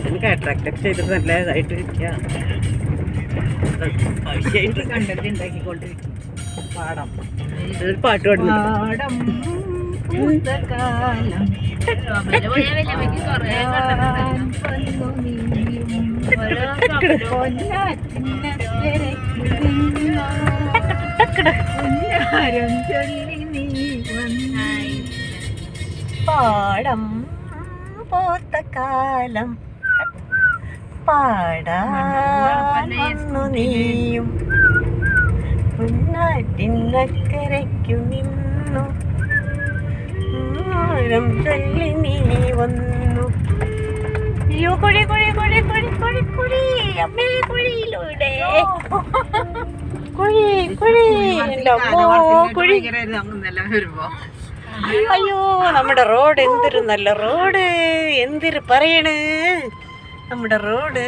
എനിക്ക് അട്രാക്ട് ചെയ്തിട്ട് നല്ലതായിട്ട് ഉണ്ടാക്കിക്കൊണ്ടിരിക്കും. പാടം ഒരു പാട്ട് പാടുന്നുണ്ട് പാടം പൂത്തകാലം പൊന്നാരം ചൊല്ലി നീ വന്നായി പാടം പോത്ത കാലം. പാടാൻ വന്നു നീയും. പൊന്നാറ്റിനക്കരയ്ക്കു നിന്നു. ചൊല്ലി നീ വന്നു. അയ്യോ കുഴി കുഴി കുഴി കുഴി കുഴി കുഴി അമ്മേ കുഴിയിലൂടെ കുഴി കുഴി എന്റെ അമ്മോ കുഴി വരുമ്പോ അയ്യോ നമ്മുടെ റോഡ് എന്തൊരു നല്ല റോഡ്. എന്തൊരു പറയണേ? നമ്മുടെ റോഡ്.